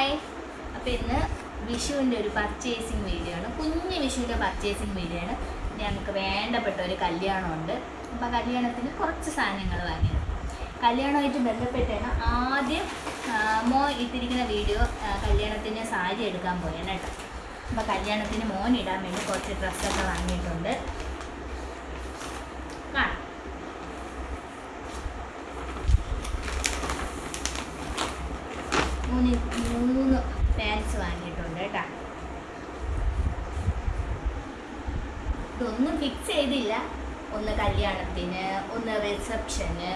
Hi അപ്പോൾ ഇന്ന് വിഷുവിന്റെ ഒരു പർച്ചേസിങ് വീഡിയോ ആണ്. കുഞ്ഞ് വിഷുവിന്റെ പർച്ചേസിങ് വീഡിയോ ആണ്. ഞങ്ങൾക്ക് വേണ്ടപ്പെട്ട ഒരു കല്യാണമുണ്ട്. അപ്പോൾ കല്യാണത്തിന് കുറച്ച് സാധനങ്ങൾ വാങ്ങിയത്. കല്യാണമായിട്ട് ബന്ധപ്പെട്ടാണ് ആദ്യം മോ ഇട്ടിരിക്കുന്ന വീഡിയോ കല്യാണത്തിന് സാരി എടുക്കാൻ പോയാണ് കേട്ടോ. അപ്പോൾ കല്യാണത്തിന് മോൻ ഇടാൻ വേണ്ടി കുറച്ച് ഡ്രസ്സൊക്കെ വാങ്ങിയിട്ടുണ്ട് കാണാം മൂന്ന് മൂന്ന് പാൻസ് വാങ്ങിയിട്ടുണ്ട് കേട്ടോ. ഇതൊന്നും ഫിക്സ് ചെയ്തില്ല. ഒന്ന് കല്യാണത്തിന് ഒന്ന് റിസപ്ഷന്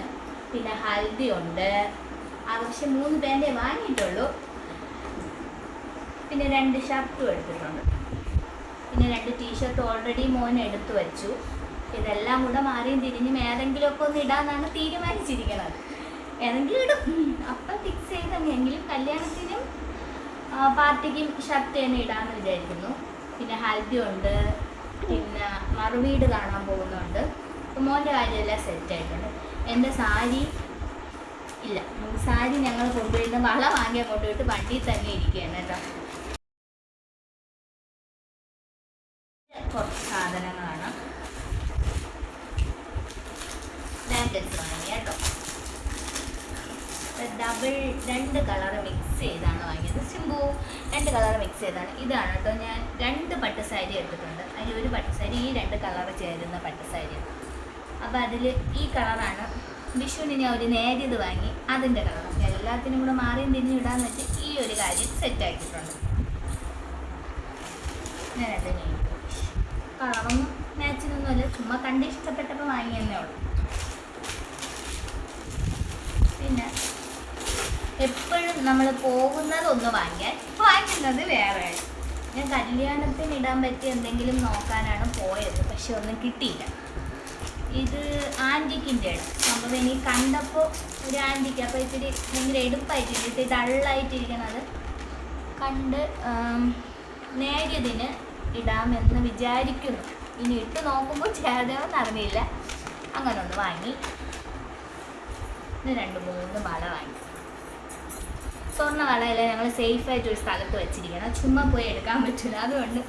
പിന്നെ ഹൽദി ഉണ്ട്. ആവശ്യം മൂന്ന് പാന്റേ വാങ്ങിയിട്ടുള്ളൂ. പിന്നെ രണ്ട് ഷർട്ടും എടുത്തിട്ടുണ്ട്. പിന്നെ രണ്ട് ടീഷർട്ട് ഓൾറെഡി മോൻ എടുത്തു വെച്ചു. ഇതെല്ലാം കൂടെ മാറിയും തിരിഞ്ഞും ഏതെങ്കിലുമൊക്കെ ഒന്ന് ഇടാന്നാണ് തീരുമാനിച്ചിരിക്കുന്നത്. ഏതെങ്കിലും ഇടും. അപ്പം ഫിക്സ് ചെയ്തെങ്കിലും കല്യാണത്തിനും ആ, പാർട്ടിക്കും ഷർട്ട് തന്നെ ഇടാന്ന് വിചാരിക്കുന്നു. പിന്നെ ഹൽദി ഉണ്ട്. പിന്നെ മറുവീട് കാണാൻ പോകുന്നുണ്ട്. മോന്റെ കാര്യമെല്ലാം സെറ്റ് ആയിട്ടുണ്ട്. എന്റെ സാരി ഇല്ല. സാരി ഞങ്ങൾ കൊണ്ടുപോയിരുന്ന വള വാങ്ങി അങ്ങോട്ട് വിട്ട് വണ്ടിയിൽ തന്നെ ഇരിക്കുകയാണ് കേട്ടോ. കുറച്ച് സാധനങ്ങളാണ്. ബാങ്കൽസ് വാങ്ങി ഡബിൾ രണ്ട് കളർ മിക്സ് ചെയ്താണ് വാങ്ങിയത്. സിംബു രണ്ട് കളർ മിക്സ് ചെയ്താണ്. ഇതാണ് കേട്ടോ ഞാൻ രണ്ട് പട്ടുസാരി എടുത്തിട്ടുണ്ട്. അതിൽ ഒരു പട്ടുസാരി ഈ രണ്ട് കളർ ചേരുന്ന പട്ടുസാരി അപ്പോൾ അതിൽ ഈ കളറാണ് വിഷുവിന് ഞാൻ ഒരു നേരിയത് വാങ്ങി. അതിന്റെ കളർ എല്ലാത്തിനും കൂടെ മാറിയും തിരിഞ്ഞിടാന്ന് വെച്ച് ഈ ഒരു കാര്യം സെറ്റ് ആക്കിയിട്ടുണ്ട്. ഞാൻ അത് കളറൊന്നും മാച്ചിനൊന്നുമല്ല ചുമ്മാ കണ്ട് ഇഷ്ടപ്പെട്ടപ്പോൾ വാങ്ങിയെന്നേ ഉള്ളൂ പിന്നെ എപ്പോഴും നമ്മൾ പോകുന്നത് ഒന്ന് വാങ്ങിയാൽ വാങ്ങുന്നത് വേറെ. ഞാൻ കല്യാണത്തിന് ഇടാൻ പറ്റിയ എന്തെങ്കിലും നോക്കാനാണ് പോയത് പക്ഷെ ഒന്നും കിട്ടിയില്ല. ഇത് ആന്റിക്കിന്റെ ആണ് സംഭവം ഇനി കണ്ടപ്പോൾ ഒരു ആന്റിക്ക് അപ്പോൾ ഇത്തിരി ഭയങ്കര എടുപ്പായിട്ടില്ല ഇത്തിരി ഡള്ളായിട്ടിരിക്കണത്. കണ്ട് നേടിയതിന് ഇടാമെന്ന് വിചാരിക്കുന്നു. ഇനി ഇട്ട് നോക്കുമ്പോൾ ചേർന്നതെന്ന് അറിഞ്ഞില്ല. അങ്ങനെ ഒന്ന് വാങ്ങി. ഇന്ന് രണ്ട് മൂന്ന് മാല വാങ്ങി. സ്വർണ വളയല്ല ഞങ്ങൾ സേഫായിട്ട് ഒരു സ്ഥലത്ത് വെച്ചിരിക്കണം. ചുമ്മാ പോയി എടുക്കാൻ പറ്റില്ല അതുകൊണ്ട്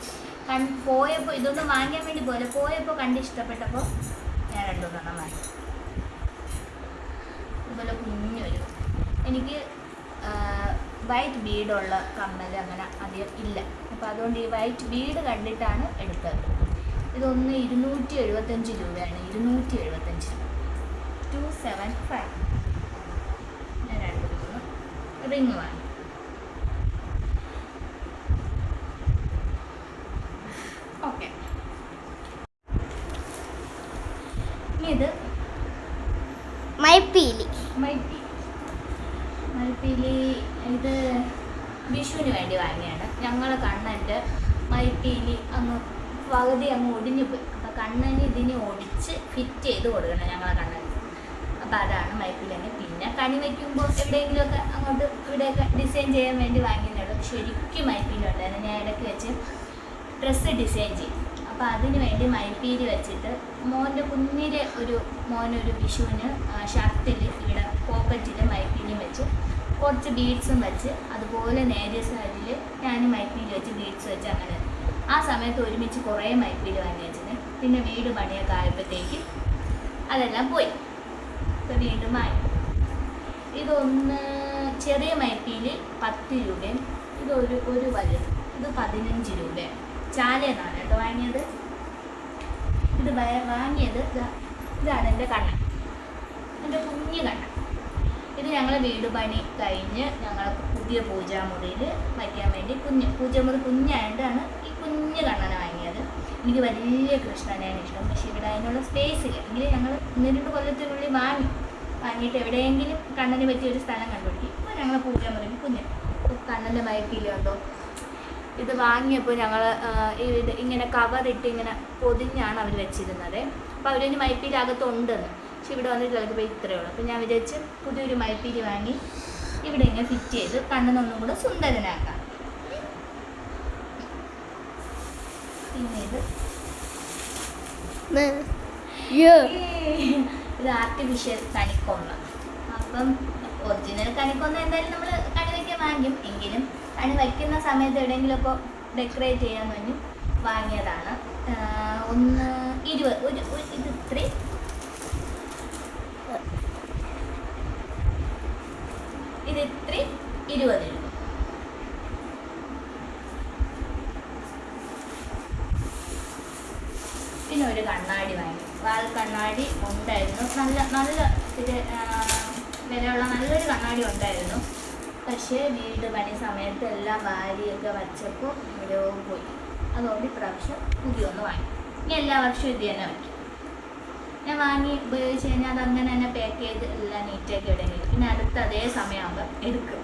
കൺ പോയപ്പോൾ ഇതൊന്നും വാങ്ങിയാൻ വേണ്ടി പോലെ പോയപ്പോൾ കണ്ട് ഇഷ്ടപ്പെട്ടപ്പോൾ ഞാൻ രണ്ടു മൂന്നെണ്ണം വാങ്ങി. ഇതുപോലെ കുഞ്ഞൊരു എനിക്ക് വൈറ്റ് ബീഡുള്ള കമ്മൽ അങ്ങനെ അധികം ഇല്ല. അപ്പോൾ അതുകൊണ്ട് ഈ വൈറ്റ് ബീഡ് കണ്ടിട്ടാണ് എടുത്തത്. ഇതൊന്ന് ഇരുന്നൂറ്റി എഴുപത്തഞ്ച് രൂപയാണ്. ഇരുന്നൂറ്റി എഴുപത്തഞ്ച് രൂപ. ടു സെവൻ ഫൈവ് റിങ് വാങ്ങി ഓക്കെ ഇനി ഇത് മൈപ്പീലി മൈപ്പി മൈപ്പീലി ഇത് വിഷുവിന് വേണ്ടി വാങ്ങിയാണ്. ഞങ്ങളെ കണ്ണന്റെ മൈപ്പീലി അങ്ങ് പകുതി അങ്ങ് ഒടിഞ്ഞു പോയി. അപ്പം കണ്ണന് ഇതിനെ ഒടിച്ച് ഫിറ്റ് ചെയ്ത് കൊടുക്കണം ഞങ്ങളെ കണ്ണന്. അപ്പം അതാണ് മൈപ്പിലങ്ങ് പിന്നെ കണി വയ്ക്കുമ്പോൾ എവിടെയെങ്കിലുമൊക്കെ അങ്ങോട്ട് ഇവിടെയൊക്കെ ഡിസൈൻ ചെയ്യാൻ വേണ്ടി വാങ്ങിയുള്ളൂ ശരിക്കും മൈപ്പീലി ഉണ്ടായിരുന്നു. ഞാൻ ഇടയ്ക്ക് വെച്ച് ഡ്രസ്സ് ഡിസൈൻ ചെയ്യും അപ്പോൾ അതിനു വേണ്ടി മൈപ്പീലി വെച്ചിട്ട് മോന്റെ കുഞ്ഞിലെ ഒരു മോനൊരു വിഷുവിന് ഷർട്ടിൽ ഇവിടെ പോക്കറ്റിൽ മൈപ്പീലിയും വെച്ച് കുറച്ച് ബീഡ്സും വെച്ച് അതുപോലെ നേരിയ സൈഡിൽ ഞാൻ മൈപ്പീലി വെച്ച് ബീഡ്സ് വെച്ച് അങ്ങനെ ആ സമയത്ത് ഒരുമിച്ച് കുറേ മൈപ്പീലി വാങ്ങി വെച്ചിട്ട് പിന്നെ വീട് പണിയൊക്കെ ആയപ്പോഴത്തേക്ക് അതെല്ലാം പോയി. ഇപ്പം വീണ്ടും വാങ്ങി ഇതൊന്ന് ചെറിയ മൈപ്പിയിൽ പത്ത് രൂപയും ഇതൊരു ഒരു വലുത് ഇത് പതിനഞ്ച് രൂപയും ചാലയെന്നാണ് കേട്ടോ വാങ്ങിയത്. ഇത് വാങ്ങിയത് ഇതാണ് എന്റെ കണ്ണ. എന്റെ കുഞ്ഞു കണ്ണ. ഇത് ഞങ്ങൾ വീട് പണി കഴിഞ്ഞ് ഞങ്ങൾ പുതിയ പൂജാമുറിയിൽ വയ്ക്കാൻ വേണ്ടി കുഞ്ഞ് പൂജാമുറി കുഞ്ഞായതുകൊണ്ടാണ് ഈ കുഞ്ഞു കണ്ണനെ വാങ്ങിയത്. എനിക്ക് വലിയ കൃഷ്ണനെയാണ് ഇഷ്ടം. പക്ഷേ ഇവിടെ അതിനുള്ള സ്പേസ് ഇല്ല. എങ്കിലും ഞങ്ങൾ ഒന്ന് രണ്ട് കൊല്ലത്തിനുള്ളിൽ വാങ്ങി. വാങ്ങിയിട്ട് എവിടെയെങ്കിലും കണ്ണന് പറ്റിയ ഒരു സ്ഥലം കണ്ടുപിടിക്കും. ഇപ്പോൾ ഞങ്ങൾ പൂജാമുറിയിൽ കുഞ്ഞ്. ഇപ്പോൾ കണ്ണന്റെ മയക്കിലുണ്ടോ ഇത് വാങ്ങിയപ്പോൾ ഞങ്ങൾ ഇത് ഇങ്ങനെ കവറിട്ട് ഇങ്ങനെ പൊതിഞ്ഞാണ് അവർ വെച്ചിരുന്നത്. അപ്പോൾ അവരൊരു മൈപ്പീലി അകത്തുണ്ടെന്ന്. പക്ഷെ ഇവിടെ വന്നിട്ട് പോയി ഇത്രയേ ഉള്ളൂ. അപ്പോൾ ഞാൻ വിചാരിച്ച് പുതിയൊരു മൈപ്പീലി വാങ്ങി ഇവിടെ ഇങ്ങനെ ഫിറ്റ് ചെയ്ത് കണ്ണനൊന്നും കൂടെ സുന്ദരനാക്കാം. പിന്നെ ഇത് ഇത് ആർട്ടിഫിഷ്യൽ കണിക്കൊന്ന. അപ്പം ഒറിജിനൽ കണിക്കൊന്ന എന്തായാലും നമ്മൾ കണി വയ്ക്കാൻ വാങ്ങിക്കും എങ്കിലും കണി വയ്ക്കുന്ന സമയത്ത് എവിടെയെങ്കിലുമൊക്കെ ഡെക്കറേറ്റ് ചെയ്യാൻ വേണ്ടി വാങ്ങിയതാണ്. ഒന്ന് ഇരുപത്. ഒരു ഒരു- ഇത് ഇത്രയും ഇത് ഇത്രയും ഇരുപത് രൂപ പിന്നെ ഒരു കണ്ണാടി വാങ്ങി വാൽ കണ്ണാടി ഉണ്ടായിരുന്നു. നല്ല നല്ല വിലയുള്ള നല്ലൊരു കണ്ണാടി ഉണ്ടായിരുന്നു. പക്ഷേ വീട് പണി സമയത്ത് എല്ലാം വാരിയൊക്കെ വച്ചപ്പോൾ എവിടെയോ പോയി. അതുകൊണ്ട് ഇപ്രാവശ്യം പുതിയ ഒന്ന് വാങ്ങി. ഇനി എല്ലാ വർഷവും ഇത് തന്നെ വയ്ക്കും. ഞാൻ വാങ്ങി ഉപയോഗിച്ച് കഴിഞ്ഞാൽ അത് അങ്ങനെ തന്നെ പാക്ക് ചെയ്ത് എല്ലാം നീറ്റാക്കി ഇടങ്ങി പിന്നെ അടുത്ത അതേ സമയമാകുമ്പോൾ എടുക്കും.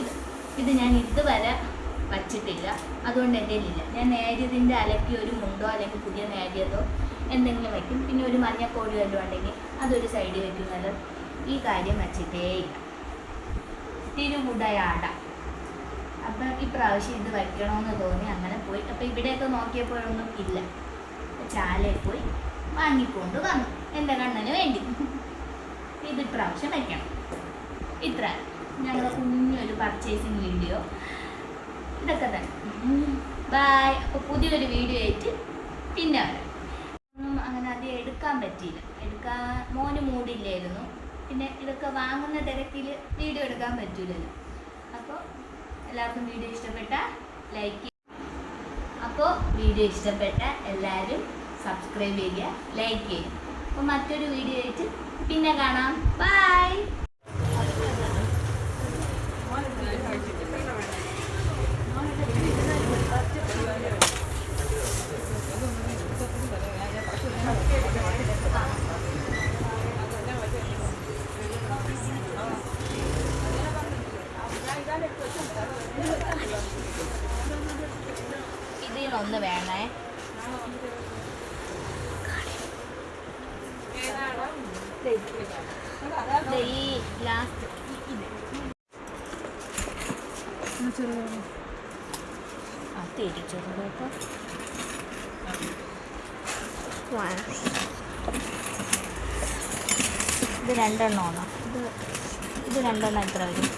ഇത് ഇത് ഞാൻ ഇതുവരെ വച്ചിട്ടില്ല. അതുകൊണ്ട് എന്റെ ഇല്ല ഞാൻ നേരിയതിന്റെ അലക്കി ഒരു മുണ്ടോ അല്ലെങ്കിൽ പുതിയ നേരിയതോ എന്തെങ്കിലും വയ്ക്കും. പിന്നെ ഒരു മഞ്ഞക്കോടി വല്ലതും ഉണ്ടെങ്കിൽ അതൊരു സൈഡിൽ വെക്കുന്നത് ഈ കാര്യം വച്ചിട്ടേയില്ല തിരുമുടയാട അപ്പം ഇപ്രാവശ്യം ഇത് വയ്ക്കണമെന്ന് തോന്നി അങ്ങനെ പോയി. അപ്പം ഇവിടെയൊക്കെ നോക്കിയപ്പോഴൊന്നും ഇല്ല. ചാലയിൽ പോയി വാങ്ങിക്കൊണ്ട് വന്നു. എന്റെ കണ്ണന് വേണ്ടി. ഇത് ഇപ്രാവശ്യം വയ്ക്കണം. ഇത്ര ഞങ്ങളുടെ കുഞ്ഞൊരു പർച്ചേസിങ് വീഡിയോ ഇതൊക്കെ തന്നെ. ബായ് അപ്പോൾ പുതിയൊരു വീഡിയോ ആയിട്ട് പിന്നെ വരാം. അങ്ങനെ അധികം എടുക്കാൻ പറ്റിയില്ല. എടുക്കാൻ മോന് മൂടില്ലായിരുന്നു. പിന്നെ ഇതൊക്കെ വാങ്ങുന്ന തിരക്കിൽ വീഡിയോ എടുക്കാൻ പറ്റൂലല്ലോ. അപ്പോൾ എല്ലാവർക്കും വീഡിയോ ഇഷ്ടപ്പെട്ട ലൈക്ക് അപ്പോൾ വീഡിയോ ഇഷ്ടപ്പെട്ട എല്ലാവരും സബ്സ്ക്രൈബ് ചെയ്യുക ലൈക്ക് ചെയ്യുക അപ്പോൾ മറ്റൊരു വീഡിയോ ആയിട്ട് പിന്നെ കാണാം. ബൈ വേണേ. ഈ ലാസ്റ്റ് ഇത് ആ ഇത് രണ്ടെണ്ണമാണോ ഇത് ഇത് രണ്ടെണ്ണം എത്ര വരും?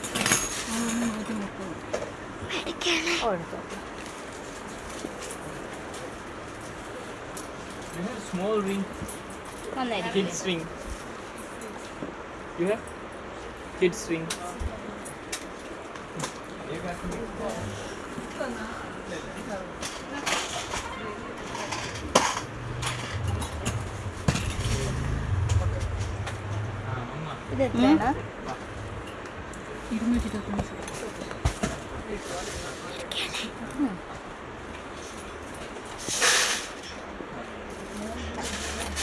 ഓ, എടുത്തോ You have small ring, നന്നായിരിക്കും kids ring. You have kids ring. ഇത് എത്രയാണ്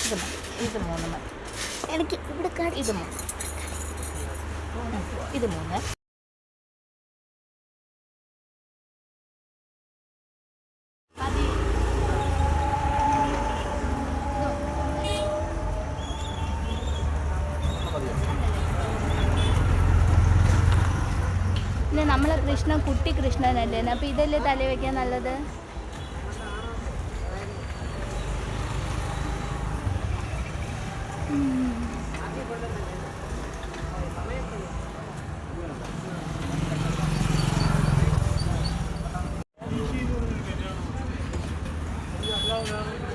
ഇത് മതി. ഇത് മൂന്ന് മതി എനിക്ക് ഇവിടെ ഇത് മൂന്ന്. ഇത് മൂന്ന് പിന്നെ നമ്മളെ കൃഷ്ണൻ കുട്ടി കൃഷ്ണനല്ലേ അപ്പൊ ഇതല്ലേ തലവെക്കാൻ നല്ലത് ഞാൻ പോയിട്ട്